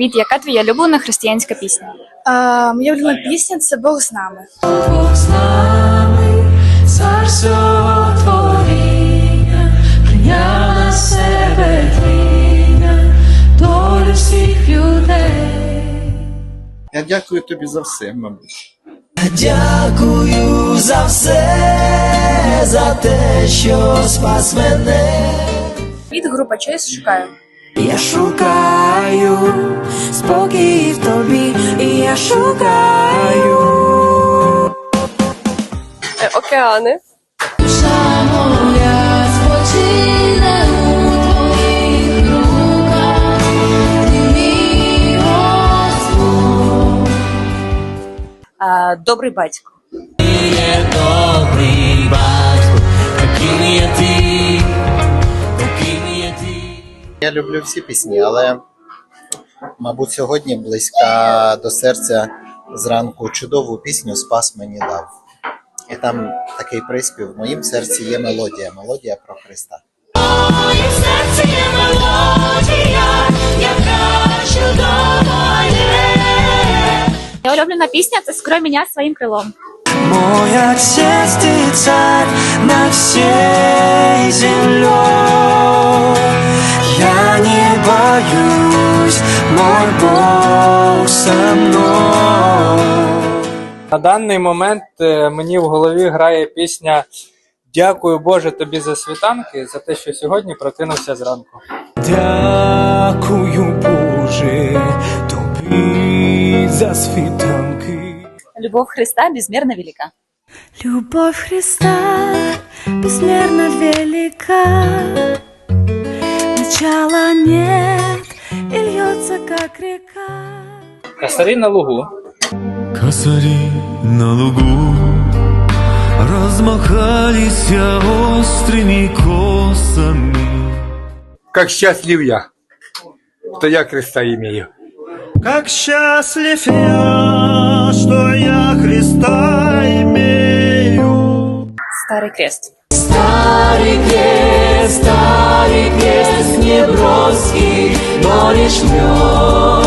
Від яка твоя улюблена християнська пісня? А, моя улюблена пісня це Бог з нами. Бог з нами, цар всього творіння, прийняв на себе творіння, долю всіх людей. Я дякую тобі за все, мабуть. Дякую за все, за те, що спас мене. Від група Choice шукаю. Я шукаю спокій в тобі, і я шукаю. Океани. Душа моя спочине у твоїх руках, ти мій Господь. Добрий батько. Я люблю всі пісні, але, мабуть, сьогодні близька до серця зранку чудову пісню Спас мені дав. І там такий приспів в моїм серці є мелодія, мелодія про Христа. Моє серце є мелодія, яка чудова є. Моя улюблена пісня це «Скрой мене своїм крилом. Мой отец ты царь над всей землей. Боюсь, мой Бог со мной. На даний момент е, мені в голові грає пісня Дякую Боже тобі за світанки, за те, що сьогодні прокинувся зранку. Дякую, Боже, тобі за світанки. Любов Христа безмірно велика. Любовь Христа безмерно велика. Начала нет льется, как река. Косарі на лугу. Косари на лугу размахалися острыми косами. Как счастлив я, что я креста имею. Как счастлив я, что я Христа имею. Старий крест. Старый крест, старый крест не но